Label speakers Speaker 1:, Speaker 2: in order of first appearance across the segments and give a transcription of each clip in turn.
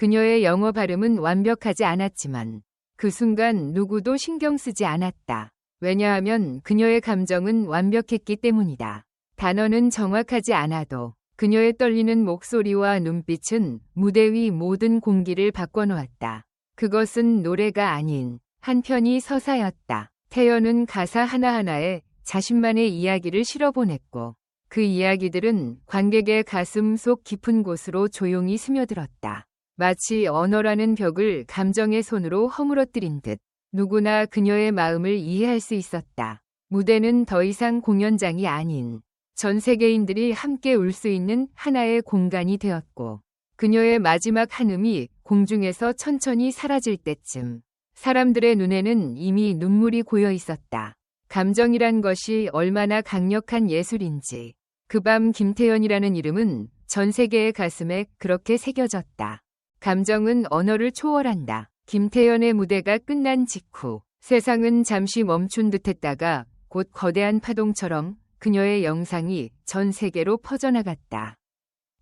Speaker 1: 그녀의 영어 발음은 완벽하지 않았지만 그 순간 누구도 신경 쓰지 않았다. 왜냐하면 그녀의 감정은 완벽했기 때문이다. 단어는 정확하지 않아도 그녀의 떨리는 목소리와 눈빛은 무대 위 모든 공기를 바꿔놓았다. 그것은 노래가 아닌 한편이 서사였다. 태연은 가사 하나하나에 자신만의 이야기를 실어보냈고 그 이야기들은 관객의 가슴 속 깊은 곳으로 조용히 스며들었다. 마치 언어라는 벽을 감정의 손으로 허물어뜨린 듯 누구나 그녀의 마음을 이해할 수 있었다. 무대는 더 이상 공연장이 아닌 전 세계인들이 함께 울 수 있는 하나의 공간이 되었고 그녀의 마지막 한음이 공중에서 천천히 사라질 때쯤 사람들의 눈에는 이미 눈물이 고여 있었다. 감정이란 것이 얼마나 강력한 예술인지 그 밤 김태연이라는 이름은 전 세계의 가슴에 그렇게 새겨졌다. 감정은 언어를 초월한다. 김태연의 무대가 끝난 직후 세상은 잠시 멈춘 듯 했다가 곧 거대한 파동처럼 그녀의 영상이 전 세계로 퍼져나갔다.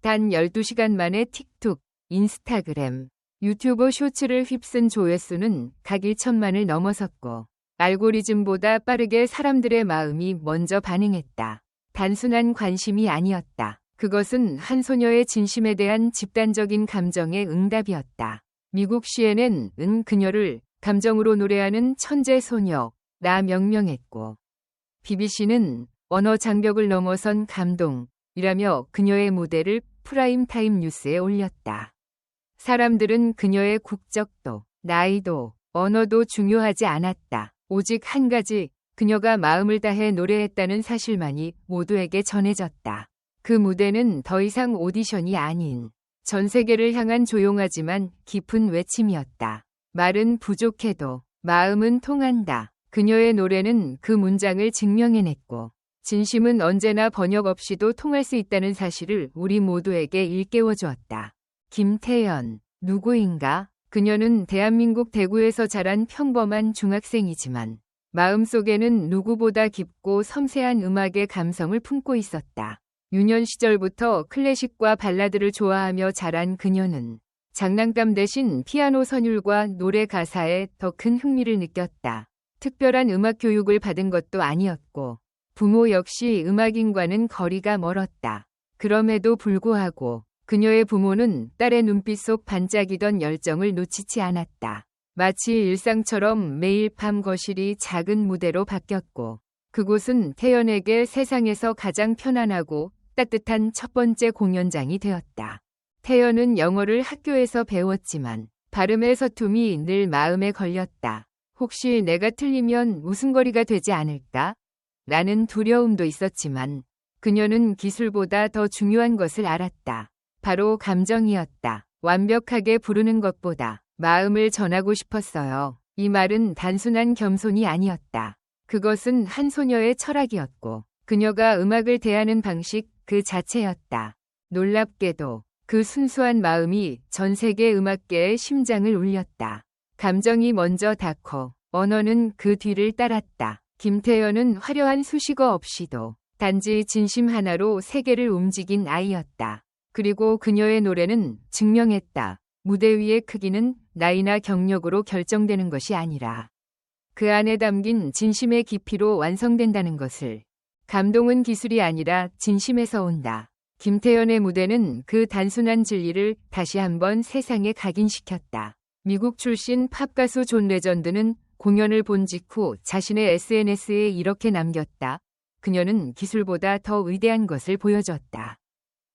Speaker 1: 단 12시간 만에 틱톡, 인스타그램, 유튜브 쇼츠를 휩쓴 조회수는 각 1천만을 넘어섰고 알고리즘보다 빠르게 사람들의 마음이 먼저 반응했다. 단순한 관심이 아니었다. 그것은 한 소녀의 진심에 대한 집단적인 감정의 응답이었다. 미국 CNN 은 그녀를 감정으로 노래하는 천재 소녀, 라 명명했고 BBC는 언어 장벽을 넘어선 감동이라며 그녀의 무대를 프라임타임 뉴스에 올렸다. 사람들은 그녀의 국적도, 나이도, 언어도 중요하지 않았다. 오직 한 가지, 그녀가 마음을 다해 노래했다는 사실만이 모두에게 전해졌다. 그 무대는 더 이상 오디션이 아닌 전 세계를 향한 조용하지만 깊은 외침이었다. 말은 부족해도 마음은 통한다. 그녀의 노래는 그 문장을 증명해냈고 진심은 언제나 번역 없이도 통할 수 있다는 사실을 우리 모두에게 일깨워 주었다. 김태연, 누구인가? 그녀는 대한민국 대구에서 자란 평범한 중학생이지만 마음속에는 누구보다 깊고 섬세한 음악의 감성을 품고 있었다. 유년 시절부터 클래식과 발라드를 좋아하며 자란 그녀는 장난감 대신 피아노 선율과 노래 가사에 더 큰 흥미를 느꼈다. 특별한 음악 교육을 받은 것도 아니었고 부모 역시 음악인과는 거리가 멀었다. 그럼에도 불구하고 그녀의 부모는 딸의 눈빛 속 반짝이던 열정을 놓치지 않았다. 마치 일상처럼 매일 밤 거실이 작은 무대로 바뀌었고 그곳은 태연에게 세상에서 가장 편안하고 따뜻한 첫 번째 공연장이 되었다. 태연은 영어를 학교에서 배웠지만 발음의 서툼이 늘 마음에 걸렸다. 혹시 내가 틀리면 웃음거리가 되지 않을까? 라는 두려움도 있었지만 그녀는 기술보다 더 중요한 것을 알았다. 바로 감정이었다. 완벽하게 부르는 것보다 마음을 전하고 싶었어요. 이 말은 단순한 겸손이 아니었다. 그것은 한 소녀의 철학이었고 그녀가 음악을 대하는 방식 그 자체였다. 놀랍게도 그 순수한 마음이 전 세계 음악계의 심장을 울렸다. 감정이 먼저 닿고 언어는 그 뒤를 따랐다. 김태연은 화려한 수식어 없이도 단지 진심 하나로 세계를 움직인 아이였다. 그리고 그녀의 노래는 증명했다. 무대 위의 크기는 나이나 경력으로 결정되는 것이 아니라 그 안에 담긴 진심의 깊이로 완성된다는 것을 감동은 기술이 아니라 진심에서 온다. 김태연의 무대는 그 단순한 진리를 다시 한번 세상에 각인시켰다. 미국 출신 팝 가수 존 레전드는 공연을 본 직후 자신의 SNS에 이렇게 남겼다. 그녀는 기술보다 더 위대한 것을 보여줬다.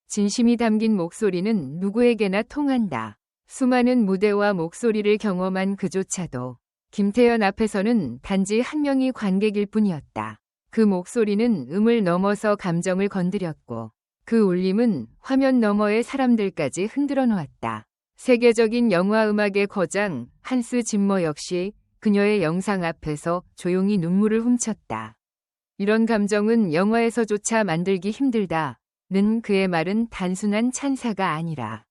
Speaker 1: 진심이 담긴 목소리는 누구에게나 통한다. 수많은 무대와 목소리를 경험한 그조차도 김태연 앞에서는 단지 한 명이 관객일 뿐이었다. 그 목소리는 음을 넘어서 감정을 건드렸고 그 울림은 화면 너머의 사람들까지 흔들어 놓았다. 세계적인 영화 음악의 거장 한스 짐머 역시 그녀의 영상 앞에서 조용히 눈물을 훔쳤다. 이런 감정은 영화에서조차 만들기 힘들다. 는 그의 말은 단순한 찬사가 아니라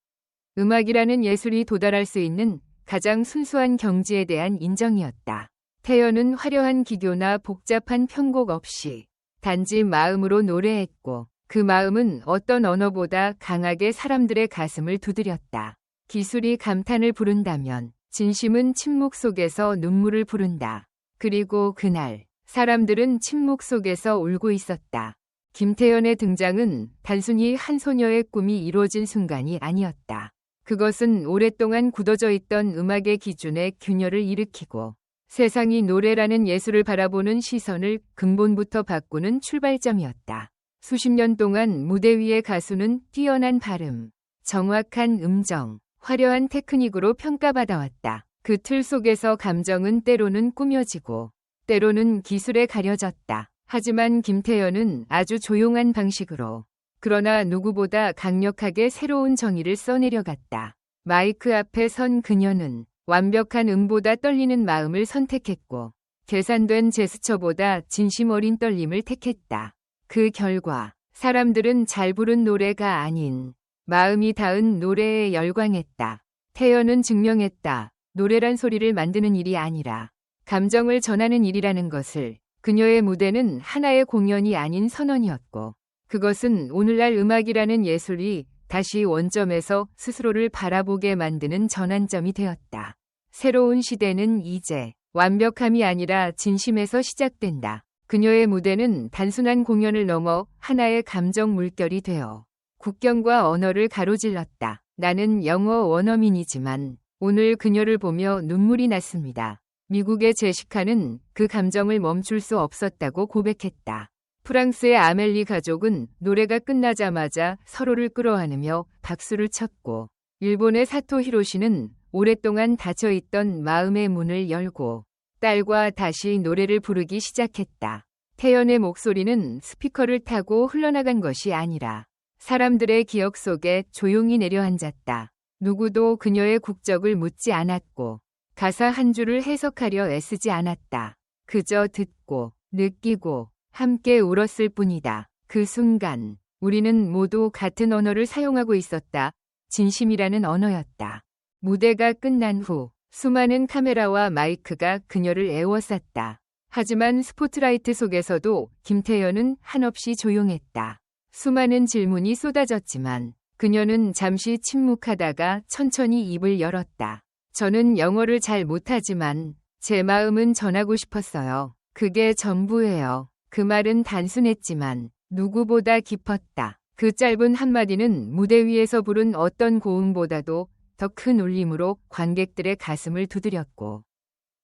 Speaker 1: 음악이라는 예술이 도달할 수 있는 가장 순수한 경지에 대한 인정이었다. 태연은 화려한 기교나 복잡한 편곡 없이 단지 마음으로 노래했고 그 마음은 어떤 언어보다 강하게 사람들의 가슴을 두드렸다. 기술이 감탄을 부른다면 진심은 침묵 속에서 눈물을 부른다. 그리고 그날 사람들은 침묵 속에서 울고 있었다. 김태연의 등장은 단순히 한 소녀의 꿈이 이루어진 순간이 아니었다. 그것은 오랫동안 굳어져 있던 음악의 기준에 균열을 일으키고 세상이 노래라는 예술을 바라보는 시선을 근본부터 바꾸는 출발점이었다. 수십 년 동안 무대 위의 가수는 뛰어난 발음, 정확한 음정, 화려한 테크닉으로 평가받아왔다. 그 틀 속에서 감정은 때로는 꾸며지고 때로는 기술에 가려졌다. 하지만 김태연은 아주 조용한 방식으로 그러나 누구보다 강력하게 새로운 정의를 써내려갔다. 마이크 앞에 선 그녀는 완벽한 음보다 떨리는 마음을 선택했고 계산된 제스처보다 진심 어린 떨림을 택했다. 그 결과 사람들은 잘 부른 노래가 아닌 마음이 닿은 노래에 열광했다. 태연은 증명했다. 노래란 소리를 만드는 일이 아니라 감정을 전하는 일이라는 것을 그녀의 무대는 하나의 공연이 아닌 선언이었고 그것은 오늘날 음악이라는 예술이 다시 원점에서 스스로를 바라보게 만드는 전환점이 되었다. 새로운 시대는 이제 완벽함이 아니라 진심에서 시작된다. 그녀의 무대는 단순한 공연을 넘어 하나의 감정 물결이 되어 국경과 언어를 가로질렀다. 나는 영어 원어민이지만 오늘 그녀를 보며 눈물이 났습니다. 미국의 제시카는 그 감정을 멈출 수 없었다고 고백했다. 프랑스의 아멜리 가족은 노래가 끝나자마자 서로를 끌어안으며 박수를 쳤고 일본의 사토 히로시는 오랫동안 닫혀있던 마음의 문을 열고 딸과 다시 노래를 부르기 시작했다. 태연의 목소리는 스피커를 타고 흘러나간 것이 아니라 사람들의 기억 속에 조용히 내려앉았다. 누구도 그녀의 국적을 묻지 않았고 가사 한 줄을 해석하려 애쓰지 않았다. 그저 듣고 느끼고 함께 울었을 뿐이다. 그 순간 우리는 모두 같은 언어를 사용하고 있었다. 진심이라는 언어였다. 무대가 끝난 후 수많은 카메라와 마이크가 그녀를 애워쌌다. 하지만 스포트라이트 속에서도 김태연은 한없이 조용했다. 수많은 질문이 쏟아졌지만 그녀는 잠시 침묵하다가 천천히 입을 열었다. 저는 영어를 잘 못하지만 제 마음은 전하고 싶었어요. 그게 전부예요. 그 말은 단순했지만 누구보다 깊었다. 그 짧은 한마디는 무대 위에서 부른 어떤 고음보다도 더 큰 울림으로 관객들의 가슴을 두드렸고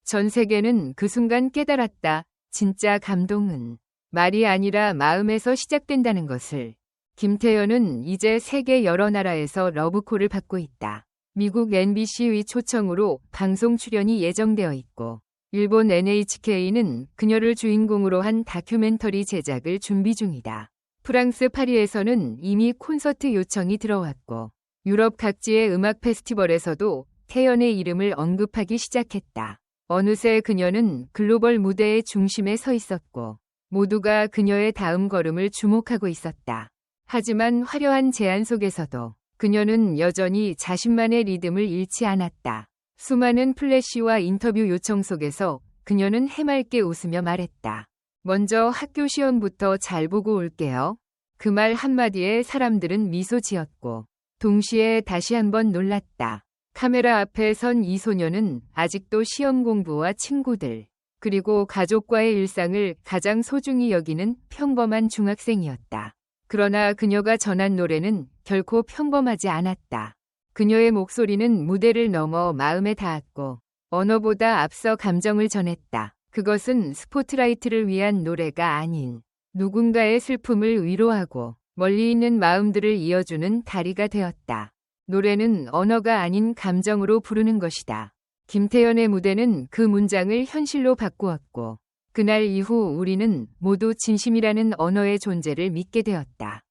Speaker 1: 전 세계는 그 순간 깨달았다. 진짜 감동은 말이 아니라 마음에서 시작된다는 것을. 김태연은 이제 세계 여러 나라에서 러브콜을 받고 있다. 미국 NBC의 초청으로 방송 출연이 예정되어 있고 일본 NHK는 그녀를 주인공으로 한 다큐멘터리 제작을 준비 중이다. 프랑스 파리에서는 이미 콘서트 요청이 들어왔고 유럽 각지의 음악 페스티벌에서도 태연의 이름을 언급하기 시작했다. 어느새 그녀는 글로벌 무대의 중심에 서 있었고 모두가 그녀의 다음 걸음을 주목하고 있었다. 하지만 화려한 제안 속에서도 그녀는 여전히 자신만의 리듬을 잃지 않았다. 수많은 플래시와 인터뷰 요청 속에서 그녀는 해맑게 웃으며 말했다. 먼저 학교 시험부터 잘 보고 올게요. 그 말 한마디에 사람들은 미소 지었고 동시에 다시 한번 놀랐다. 카메라 앞에 선 이 소녀는 아직도 시험 공부와 친구들, 그리고 가족과의 일상을 가장 소중히 여기는 평범한 중학생이었다. 그러나 그녀가 전한 노래는 결코 평범하지 않았다. 그녀의 목소리는 무대를 넘어 마음에 닿았고 언어보다 앞서 감정을 전했다. 그것은 스포트라이트를 위한 노래가 아닌 누군가의 슬픔을 위로하고 멀리 있는 마음들을 이어주는 다리가 되었다. 노래는 언어가 아닌 감정으로 부르는 것이다. 김태연의 무대는 그 문장을 현실로 바꾸었고 그날 이후 우리는 모두 진심이라는 언어의 존재를 믿게 되었다.